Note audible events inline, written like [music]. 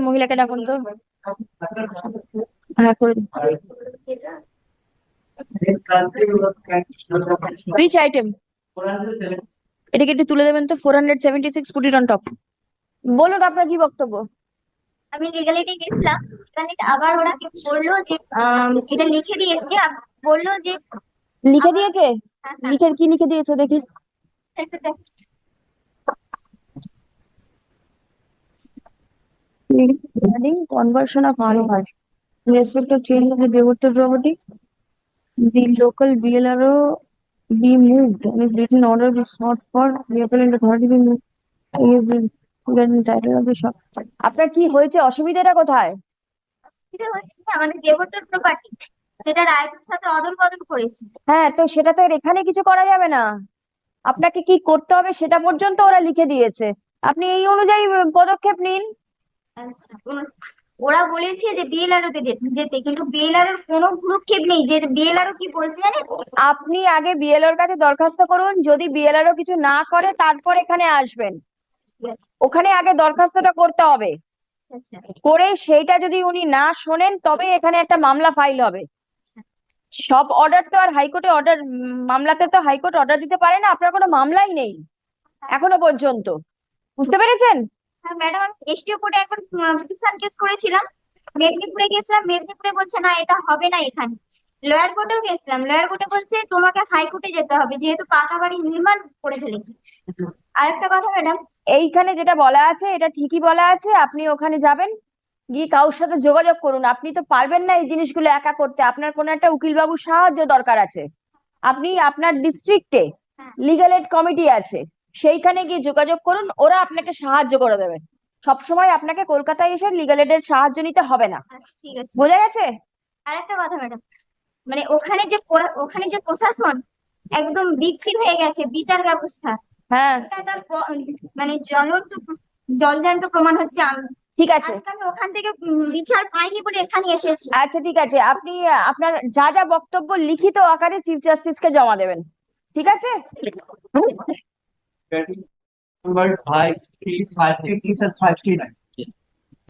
মহিলাকে ডাকুন তো। হ্যাঁ করে রিচ আইটেম এটাকে একটু তুলে দেবেন তো ফোর হান্ড্রেড সেভেন্টি সিক্স ফুটির অন টপ বলুন আপনার কি বক্তব্য? আমি লিগালিটি গেছিলাম লিগালিটি আবার ওরা কি বলল যে এটা লিখে দিয়েছে বলল যে লিখে দিয়েছে? হ্যাঁ, হ্যাঁ, লিখে কি লিখে দিয়েছে দেখি [laughs] একটু দেখ। Regarding conversion of ROI in respect of change of the devoted property, the local BLRO be moved and is written order be sought for the appellant authority be moved. আপনার কি হয়েছে অসুবিধাটা কোথায় অসুবিধা হচ্ছে আমাদের দেবতার প্রপার্টি যেটা রায়পুর সাথে অদল বদল করেছে হ্যাঁ তো সেটা তো এখানে কিছু করা যাবে না আপনাকে কি করতে হবে সেটা পর্যন্ত ওরা লিখে দিয়েছে আপনি এই অনুযায়ী পদক্ষেপ নিন আচ্ছা ওর- ওরা বলেছে যে বিএলআরও তে যে- যেতে কিন্তু বিএলআরও কোনো ভ্রুক্ষেপ নেই যে বিএলআরও কি বলছে জানেন? আপনি আগে বিএলওর কাছে দরখাস্ত করুন যদি বিএলআরও কিছু না করে তারপর এখানে আসবেন। ওখানে আগে দরখাস্তটা করতে হবে। আচ্ছা আচ্ছা। করে সেইটা যদি উনি না শোনেন তবে এখানে একটা মামলা ফাইল হবে। সব অর্ডার তো আর হাইকোর্টে অর্ডার মামলাতে তো হাইকোর্ট অর্ডার দিতে পারে না আপনার কোনো মামলাই নেই। এখনও পর্যন্ত। বুঝতে পেরেছেন? ম্যাডাম আমি এসটিও কোর্টে একবার পিটিশন কেস করেছিলাম। মেদিনীপুরে গেছিলাম মেদিনীপুরে বলছে না এটা হবে না এখানে। লয়ার কোর্টেও গেছিলাম। লয়ার কোর্টে বলছে তোমাকে হাইকোর্টে যেতে হবে যেহেতু পাকা বাড়ি নির্মাণ করে ফেলেছি। আরেকটা কথা ম্যাডাম। এইখানে যেটা বলা আছে এটা ঠিকই বলা আছে আপনি ওখানে যাবেন গিয়ে কারোর সাথে যোগাযোগ করুন। আপনি তো পারবেন না এই জিনিসগুলো একা করতে। আপনার কোনো একটা উকিল বাবুর সাহায্য দরকার আছে। আপনি আপনার ডিস্ট্রিক্টে হ্যাঁ। লিগাল এড কমিটি আছে। সেইখানে গিয়ে যোগাযোগ করুন ওরা আপনাকে সাহায্য করে দেবে। সবসময় আপনাকে কলকাতায় এসে লিগাল এডের সাহায্য নিতে হবে না। আচ্ছা ঠিক আছে। বোঝা গেছে? আরেকটা কথা ম্যাডাম মানে ওখানে যে ওখানে যে প্রশাসন একদম বিক্রি হয়ে গেছে বিচার ব্যবস্থা। হ্যাঁ। তার মানে জ্বলন্ত জলজান্ত প্রমাণ হচ্ছে ঠিক আছে। আমি ওখান থেকে বিচার পাইনি বলে এখানে এসেছি। আচ্ছা ঠিক আছে। আপনি আপনার যা যা বক্তব্য লিখিত আকারে চিফ জাস্টিসকে জমা দেবেন। ঠিক আছে? convert 5, 3, 5, 6, 6 and 5, 3, 9.